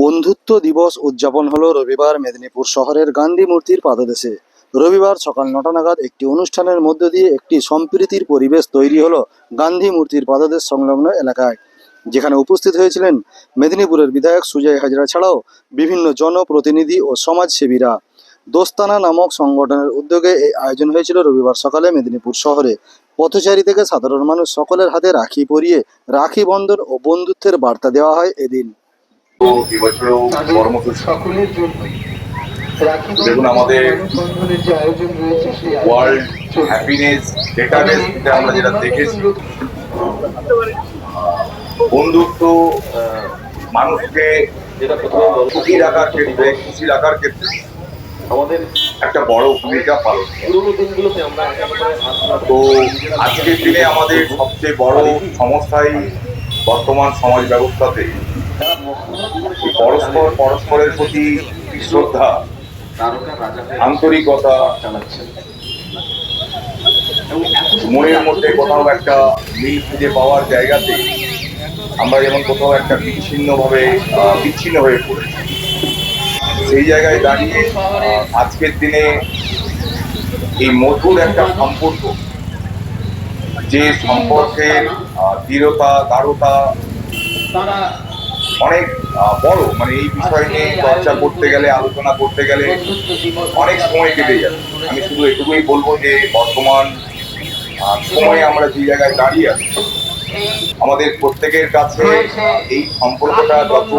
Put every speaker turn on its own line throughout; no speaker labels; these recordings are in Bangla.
বন্ধুত্ব দিবস উদযাপন হল রবিবার মেদিনীপুর শহরের গান্ধী মূর্তির পাদদেশে। রবিবার সকাল নটা নাগাদ একটি অনুষ্ঠানের মধ্য দিয়ে একটি সম্প্রীতির পরিবেশ তৈরি হলো গান্ধী মূর্তির পাদদেশ সংলগ্ন এলাকায়। যেখানে উপস্থিত হয়েছিলেন মেদিনীপুরের বিধায়ক সুজয় হাজরা ছাড়াও বিভিন্ন জনপ্রতিনিধি ও সমাজসেবীরা। দোস্তানা নামক সংগঠনের উদ্যোগে এই আয়োজন হয়েছিল রবিবার সকালে মেদিনীপুর শহরে। পথচারী থেকে সাধারণ মানুষ সকলের হাতে রাখি পরিয়ে রাখি বন্ধন ও বন্ধুত্বের বার্তা দেওয়া হয় এদিন।
এবছরও কর্মসূচি
সকলের জন্যই
দেখুন আমাদের ওয়ার্ল্ড। হ্যাপিনেস ডেটাবেস যেটা আমরা যেটা দেখেছি। বন্ধুত্ব মানুষকে যেটা সুখী রাখার ক্ষেত্রে খুশি রাখার ক্ষেত্রে আমাদের একটা বড় ভূমিকা পালন তো আজকের দিনে আমাদের সবচেয়ে বড় সমস্যাই বর্তমান সমাজ ব্যবস্থাতে পরস্পর, পরস্পরের প্রতি শ্রদ্ধা, আন্তরিকতা মনের মধ্যে কোথাও একটা মিল খুঁজে পাওয়ার জায়গাতে আমরা যেমন কোথাও একটা বিচ্ছিন্নভাবে বিচ্ছিন্ন হয়ে পড়েছি। সেই জায়গায় দাঁড়িয়ে আজকের দিনে এই মধুর একটা সম্পর্ক, যে সম্পর্কের দৃঢ়তা
তারা
অনেক বড় মানে এই বিষয় নিয়ে চর্চা করতে গেলে আলোচনা করতে গেলে অনেক সময় কেটে যাবে আমি শুধু এটুকুই বলব যে বর্তমান সময়ে আমরা যে জায়গায় দাঁড়িয়ে আছি আমাদের প্রত্যেকের কাছে এই সম্পর্কটা যত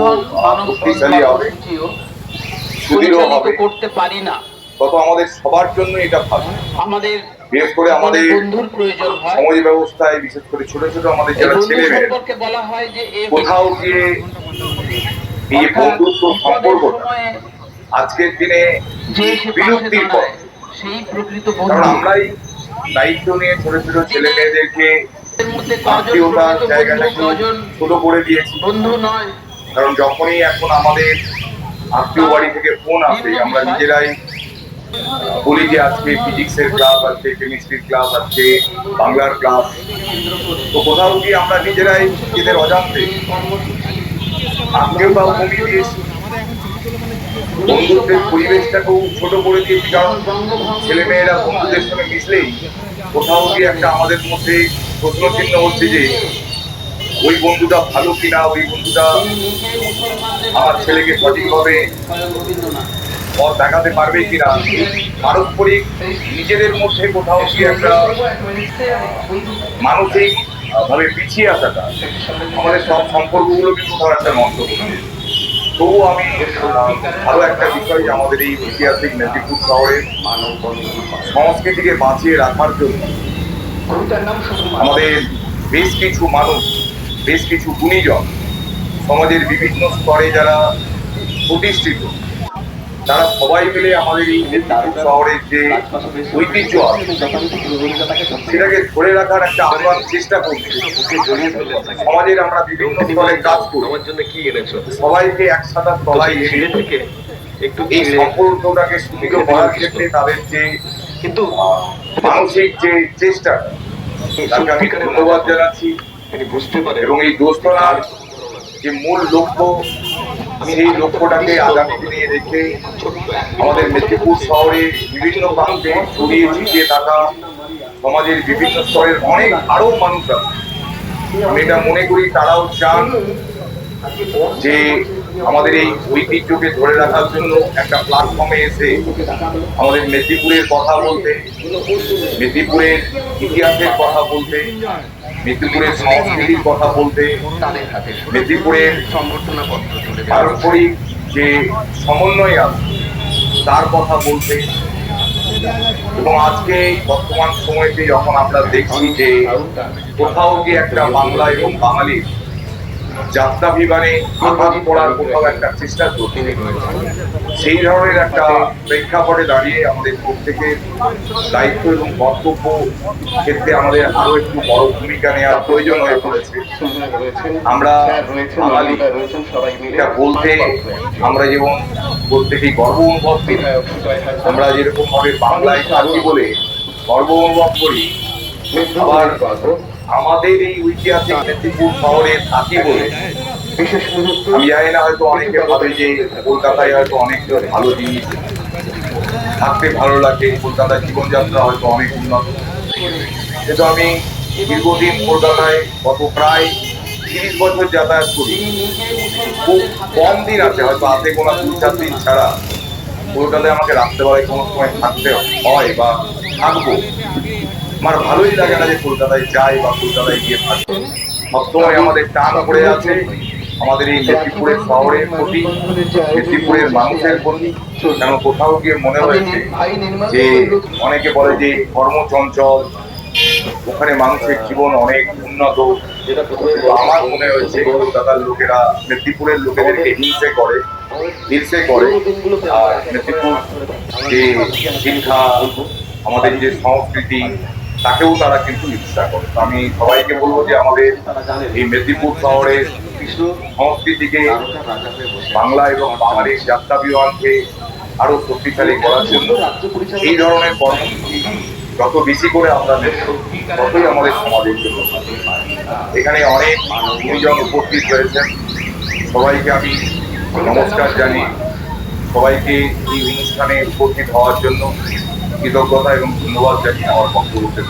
শক্তিশালী হবে সুদৃঢ় হবে
করতে পারি না।
তত আমাদের সবার জন্য এটা ভালো।
আমাদের
বিশেষ করে আমাদের
বন্ধুর প্রয়োজন হয়।
সমাজ ব্যবস্থায় বিশেষ করে ছোট ছোট আমাদের যারা ছেলে মেয়ে
বলা হয় যে
কোথাও গিয়ে এই বন্ধুত্ব সম্পর্কটা আজকের দিনে
যে
বিলুপ্তির পর
সেই প্রকৃত
কারণ
বন্ধু।
আমরাই দায়িত্ব নিয়ে ছোট ছোট ছেলে মেয়েদেরকে আত্মীয়তার জায়গাটাকে ছোট করে দিয়েছি।
বন্ধু নয়।
কারণ যখনই এখন আমাদের আত্মীয় বাড়ি থেকে ফোন আসে আমরা নিজেরাই বলি যে আজকে ফিজিক্সের ক্লাব আজকে কেমিস্ট্রির ক্লাব আজকে বাংলার ক্লাব তো কোথাও গিয়ে আমরা নিজেরাই নিজেদের অজান্তে আত্মীয়তাও কমিয়ে দিয়েছি বন্ধুত্বের পরিবেশটাকেও ছোট করে দিয়েছি, কারণ ছেলে মেয়েরা বন্ধুদের সঙ্গে মিশলেই কোথাও গিয়ে একটা আমাদের মধ্যে প্রশ্ন চিহ্ন হচ্ছে যে, ওই বন্ধুটা ভালো কিনা, ওই বন্ধুটা আমার ছেলেকে সঠিকভাবে পথ দেখাতে পারবে কিনা? পারস্পরিক নিজেদের মধ্যে কোথাও কি একটা মানসিক ভাবে পিছিয়ে আসাটা, আমাদের সব সম্পর্কগুলো কিন্তু কোথাও একটা নষ্ট করছে তবুও আমি ভালো একটা বিষয় যে আমাদের এই ঐতিহাসিক মেদিনীপুর শহরের সংস্কৃতিকে বাঁচিয়ে রাখার জন্য আমাদের বেশ কিছু মানুষ, বেশ কিছু গুণীজন সমাজের বিভিন্ন স্তরে যারা প্রতিষ্ঠিত তারা সবাই মিলে আমাদের এই মেদিনীপুর শহরের যে ঐতিহ্য সেটাকে ধরে রাখার একটা আহ্বান চেষ্টা করছি। সমাজের আমরা বিভিন্ন স্তরে কাজ করি।
আমার জন্য কি এনেছো?
সবাইকে একসাথে তলায় এনে
থেকে একটু
এই সম্পর্কটাকে সুদৃঢ় করার ক্ষেত্রে তাদের যে
কিন্তু
মানসিক যে চেষ্টা তাকে আমি ধন্যবাদ জানাচ্ছি।
বুঝতে পারে
এবং এই দোস্তনার যে মূল লক্ষ্য সেই লক্ষ্যটাকে আগামী দিনে রেখে আমাদের মেদিনীপুর শহরে বিভিন্ন প্রান্তে ছড়িয়ে ছিটিয়ে থাকা সমাজের বিভিন্ন স্তরের অনেক আরও মানুষ আছে। আমি এটা মনে করি তারাও চান যে আমাদের এই ঐতিহ্যকে ধরে রাখার জন্য একটা প্ল্যাটফর্মে এসে আমাদের মেদিনীপুরের কথা বলতে, মেদিনীপুরের ইতিহাসের কথা বলতে মেদিনীপুরের সংস্কৃতির কথা বলতে মেদিনীপুরের পারস্পরিক যে সমন্বয় আছে তার কথা বলতে। এবং আজকে বর্তমান সময়তে যখন আমরা দেখছি যে কোথাও গিয়ে একটা বাংলা এবং বাঙালির যাত্রা বিমানে আঘাত করার কোথাও একটা চেষ্টা করছে সেই ধরনের একটা প্রেক্ষাপটে দাঁড়িয়ে আমাদের প্রত্যেকের দায়িত্ব এবং কর্তব্য ক্ষেত্রে আমাদের আরও একটু বড় ভূমিকা নেওয়ার প্রয়োজন হয়ে পড়েছে। আমরা বাঙালি, এটা বলতে আমরা যেমন প্রত্যেকেই গর্ব অনুভব করি, আমরা যেরকম ভাবে বাংলায় থাকি বলে গর্ব অনুভব করি, আবার আমাদের এই ঐতিহাসিক মেদিনীপুর শহরে থাকি বলে
বিশেষ মুহূর্ত
আমি জানি না হয়তো অনেকে ভাবে যে কলকাতায় হয়তো অনেক ভালো জিনিস থাকতে ভালো লাগে কলকাতার জীবনযাত্রা হয়তো অনেক উন্নত। কিন্তু আমি দীর্ঘদিন কলকাতায় গত প্রায় তিরিশ বছর যাতায়াত করি, খুব কম দিন আছে, হয়তো হাতে কোনো দু চার দিন ছাড়া কলকাতায় আমাকে রাখতে রাত্রেবেলায় কোনো সময় থাকতে হয় বা থাকব। আমার ভালোই লাগে না যে কলকাতায় যাই বা কলকাতায় গিয়ে থাকব সবসময় আমাদের টান পড়ে আছে। আমাদের এই মেদিনীপুরের শহরের প্রতি, মেদিনীপুরের মানুষের প্রতি কেন কোথাও গিয়ে মনে হয়েছে যে অনেকে বলে যে কর্মচঞ্চল ওখানে মানুষের জীবন অনেক উন্নত। আমার মনে হয়েছে কলকাতার লোকেরা, মেদিনীপুরের লোকেদেরকে হিংসে করে হিংসে করে। আর মেদিনীপুর যে শিক্ষা, আমাদের যে সংস্কৃতি তাকেও তারা কিন্তু ইচ্ছা করে। তো আমি সবাইকে বলব যে আমাদের এই মেদিনীপুর শহরের সংস্কৃতিকে বাংলা এবং বাঙালির যাত্রা বিমানকে আরও শক্তিশালী করার জন্য এই ধরনের কর্মসূচি যত বেশি করে আমরা নেব ততই আমাদের সমাজের জন্য এখানে অনেক গুণীজন উপস্থিত রয়েছেন। সবাইকে আমি নমস্কার জানি সবাইকে এই অনুষ্ঠানে উপস্থিত হওয়ার জন্য কৃতজ্ঞতা এবং ধন্যবাদ জানিয়ে আমার বক্তব্য শেষ